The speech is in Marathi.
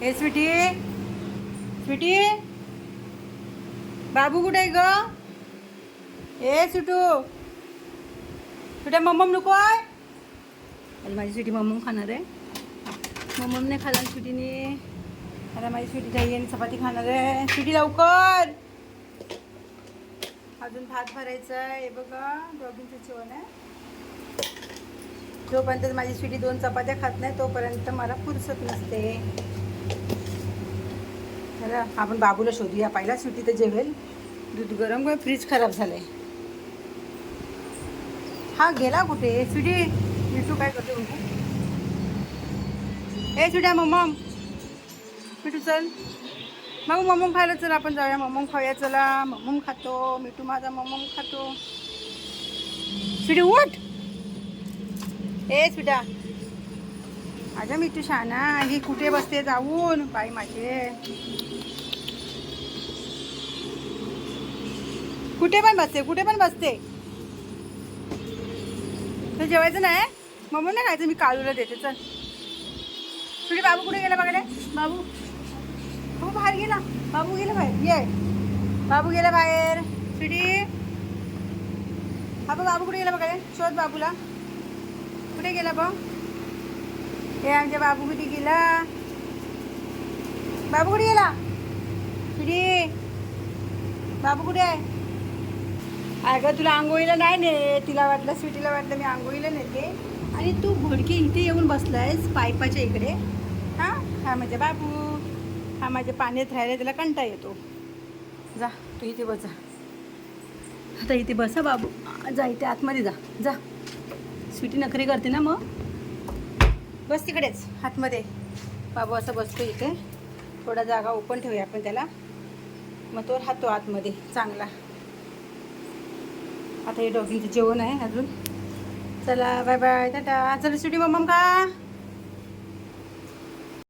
हे स्वीटी. स्वीटी. बाबू कुठे आहे ग? ए सुटू सुट्या मम्मम नको आहे? अरे माझी स्वीटी मम्मम खाणार आहे. मम्ममने खाल्ला स्वीटीने. आता माझी स्वीटी जाई आणि चपाती खाणार आहे. स्वीटी लवकर. अजून भात भरायचं आहे. हे बघा दोघींचं जेवण आहे. जोपर्यंत माझी स्वीटी दोन चपात्या खात नाही तोपर्यंत मला फुरसत नसते. चला आपण बाबूला शोधूया. पहिला स्वीटी तर जेवेल दूध गरम करून फ्रीज खराब झालंय. हा गेला कुठे? स्वीटी मिठू काय करते बघू. ए स्वीट्या मम्मम. मिठू चल. मग मम्मम खायला चल आपण जाऊया. मम्मम खाऊया चला. मम्मम खातो. मिठू माझा मम्मम खातो. स्वीटी उठ. ए सुड्या. अगं मिठू शाना ही कुठे बसते जाऊन? बाई माझे. कुठे पण बसते कुठे पण बसते. तर जेवायचं नाही? मम्मी नाही खायचं मी काळूला देते चल. तुझे बाबू कुठे गेला बघायला? बाबू. हो बाहेर गेला. बाबू गेला बाहेर. ये. बाबू गेला बाहेर. सुडी हा बाबू कुठे गेला बघायला? शोध बाबूला. कुठे गेला बघ? हे आमच्या बाबू कुठे गेला? बाबू कुठे गेला? कुठे बाबू कुठे आहे अगं तुला आंघोळीला नाही ने तिला वाटलं स्वीटीला वाटलं मी आंघोळीला नेते. आणि तू घोडके इथे येऊन बसलायस पायपाच्या इकडे. हां? हा माझ्या बाबू. हा माझ्या पाण्यात राहायला त्याला कंटा येतो. जा तू इथे बसा आता इथे बसा बाबू. जा इथे आतमध्ये जा. जा. स्वीटी नखरी करते ना मग? बस तिकडेच आतमध्ये बाबू असं बसतो इथे. थोडा जागा ओपन ठेवूया आपण त्याला. मग तो राहतो आतमध्ये चांगला. आता हे डॉगिंगचं जेवण आहे अजून. चला बाय बाय टाटा. चला सुटी मम्मम का?